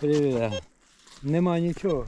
Привіт. Нема нічого.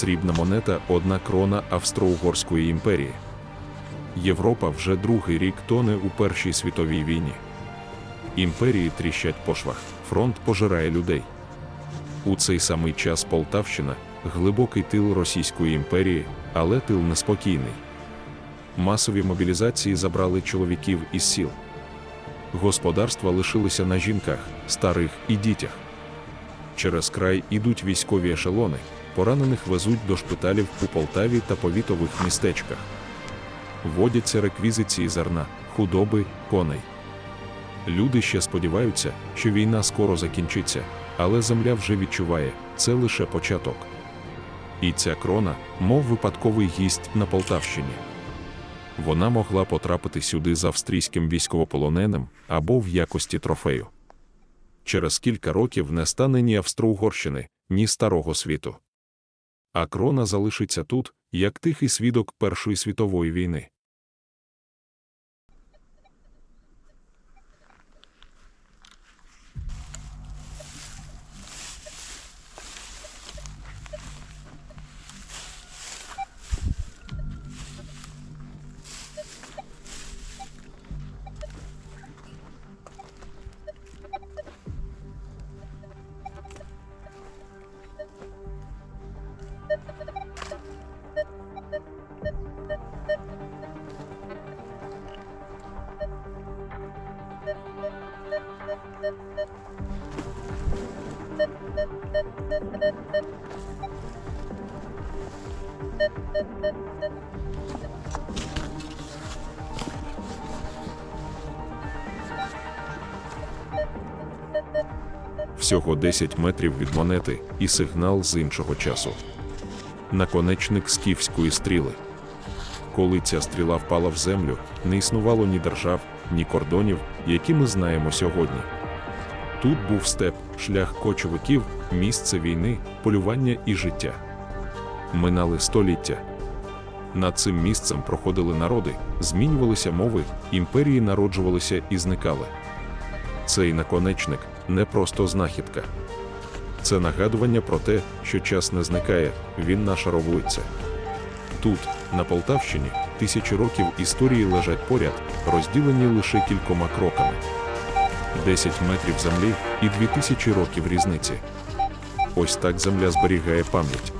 Срібна монета одна крона Австро-Угорської імперії. Європа вже другий рік тоне у Першій світовій війні. Імперії тріщать по швах, фронт пожирає людей. У цей самий час Полтавщина глибокий тил Російської імперії, але тил неспокійний. Масові мобілізації забрали чоловіків із сіл. Господарства лишилися на жінках, старих і дітях. Через край ідуть військові ешелони, поранених везуть до шпиталів у Полтаві та повітових містечках. Вводяться реквізиції зерна, худоби, коней. Люди ще сподіваються, що війна скоро закінчиться, але земля вже відчуває, це лише початок. І ця крона, мов випадковий гість на Полтавщині. Вона могла потрапити сюди з австрійським військовополоненим або в якості трофею. Через кілька років не стане ні Австро-Угорщини, ні Старого світу. А крона залишиться тут, як тихий свідок Першої світової війни. Всього 10 метрів від монети і сигнал з іншого часу. Наконечник скіфської стріли. Коли ця стріла впала в землю, не існувало ні держав, ні кордонів, які ми знаємо сьогодні. Тут був степ, шлях кочовиків, місце війни, полювання і життя. Минали століття. Над цим місцем проходили народи, змінювалися мови, імперії народжувалися і зникали. Цей наконечник не просто знахідка. Це нагадування про те, що час не зникає, він нашаровується. Тут, На Полтавщині тисячі років історії лежать поряд, розділені лише кількома кроками. 10 метрів землі і 2000 років різниці. Ось так земля зберігає пам'ять. –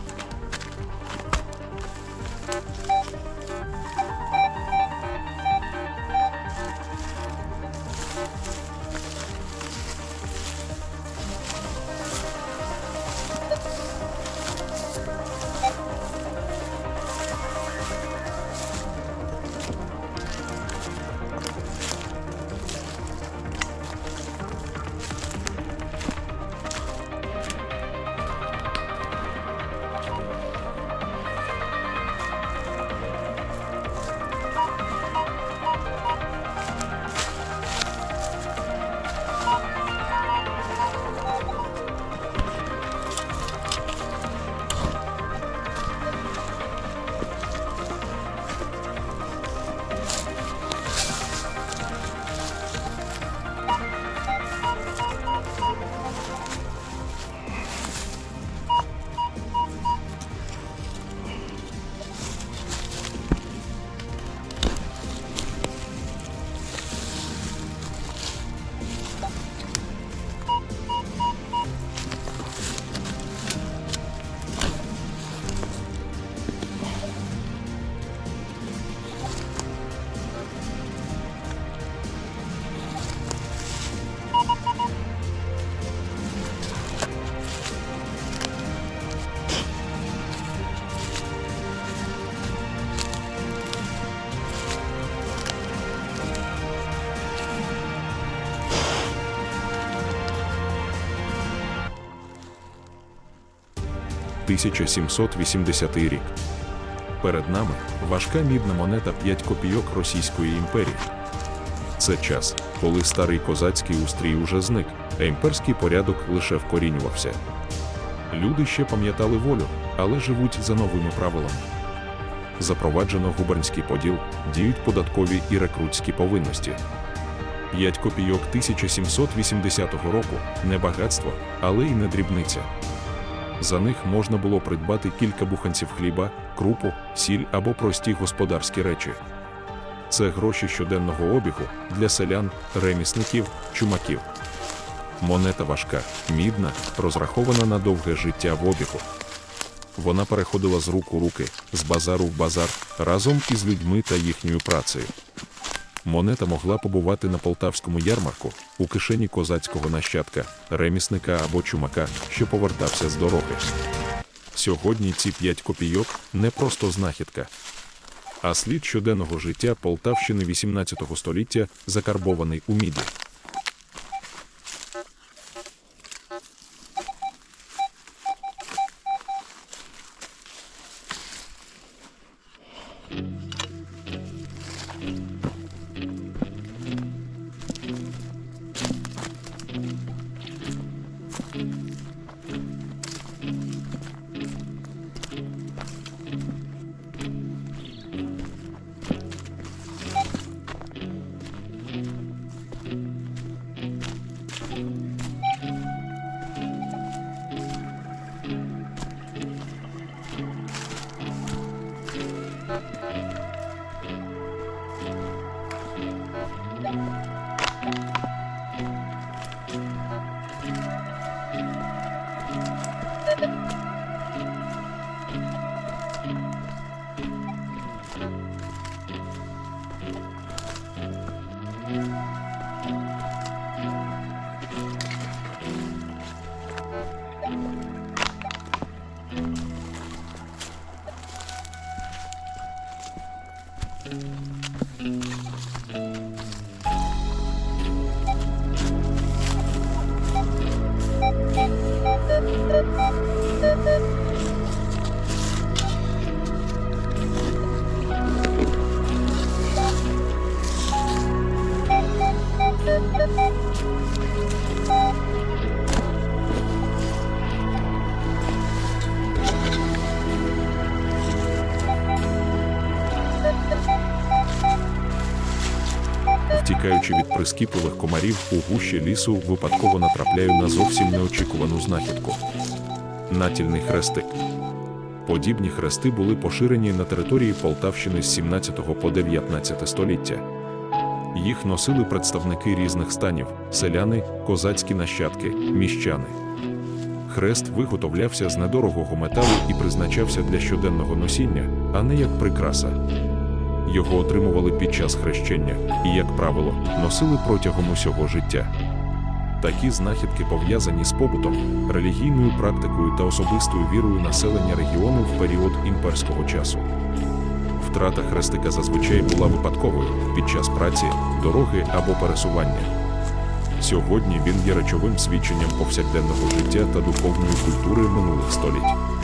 1780 рік. Перед нами важка мідна монета 5 копійок Російської імперії. Це час, коли старий козацький устрій уже зник, а імперський порядок лише вкорінювався. Люди ще пам'ятали волю, але живуть за новими правилами. Запроваджено губернський поділ, діють податкові і рекрутські повинності. 5 копійок 1780 року не багатство, але й не дрібниця. За них можна було придбати кілька буханців хліба, крупу, сіль або прості господарські речі. Це гроші щоденного обігу для селян, ремісників, чумаків. Монета важка, мідна, розрахована на довге життя в обігу. Вона переходила з рук у руки, з базару в базар, разом із людьми та їхньою працею. Монета могла побувати на полтавському ярмарку у кишені козацького нащадка, ремісника або чумака, що повертався з дороги. Сьогодні ці 5 копійок не просто знахідка, а слід щоденного життя Полтавщини 18 століття закарбований у міді. Música Втікаючи від прискіпливих комарів у гущі лісу, випадково натрапляю на зовсім неочікувану знахідку. Натільний хрестик. Подібні хрести були поширені на території Полтавщини з 17 по 19 століття. Їх носили представники різних станів: селяни, козацькі нащадки, міщани. Хрест виготовлявся з недорогого металу і призначався для щоденного носіння, а не як прикраса. Його отримували під час хрещення і, як правило, носили протягом усього життя. Такі знахідки пов'язані з побутом, релігійною практикою та особистою вірою населення регіону в період імперського часу. Втрата хрестика зазвичай була випадковою під час праці, дороги або пересування. Сьогодні він є речовим свідченням повсякденного життя та духовної культури минулих століть.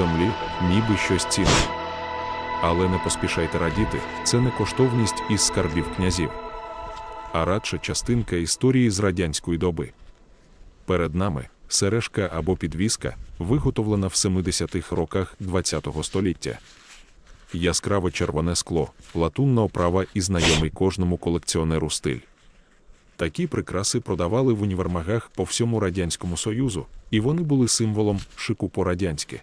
Землі, ніби щось цінне. Але не поспішайте радіти, це не коштовність із скарбів князів, а радше частинка історії з радянської доби. Перед нами сережка або підвіска, виготовлена в 70-х роках ХХ століття. Яскраве червоне скло, латунна оправа і знайомий кожному колекціонеру стиль. Такі прикраси продавали в універмагах по всьому Радянському Союзу, і вони були символом шику по-радянськи.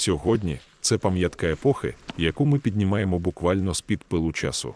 Сьогодні це пам'ятка епохи, яку ми піднімаємо буквально з-під пилу часу.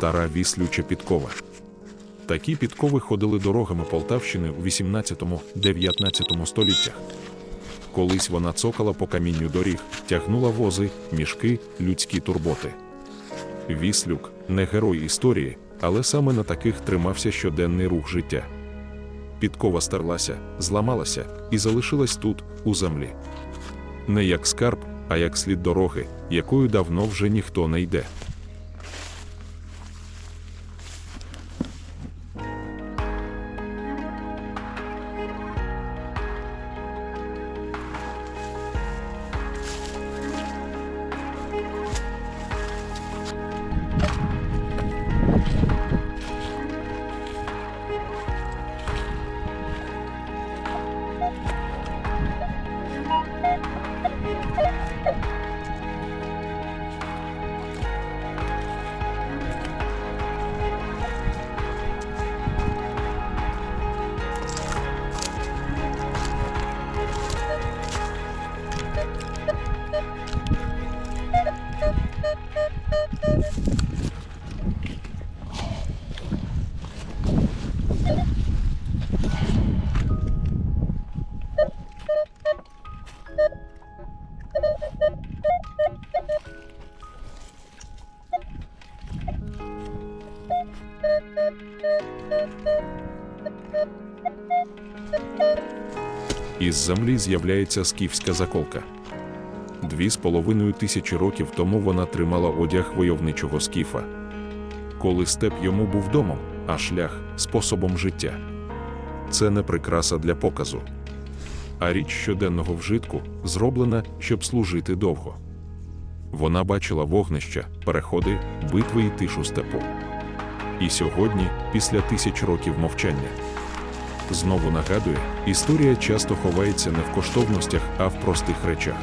Стара віслюча підкова. Такі підкови ходили дорогами Полтавщини у 18-19 століттях. Колись вона цокала по камінню доріг, тягнула вози, мішки, людські турботи. Віслюк не герой історії, але саме на таких тримався щоденний рух життя. Підкова старлася, зламалася і залишилась тут, у землі. Не як скарб, а як слід дороги, якою давно вже ніхто не йде. Землі з'являється скіфська заколка. Дві з половиною тисячі років тому вона тримала одяг войовничого скіфа. Коли степ йому був домом, а шлях способом життя. Це не прикраса для показу, а річ щоденного вжитку, зроблена, щоб служити довго. Вона бачила вогнища, переходи, битви і тишу степу. І сьогодні, після тисяч років мовчання, знову нагадує, історія часто ховається не в коштовностях, а в простих речах.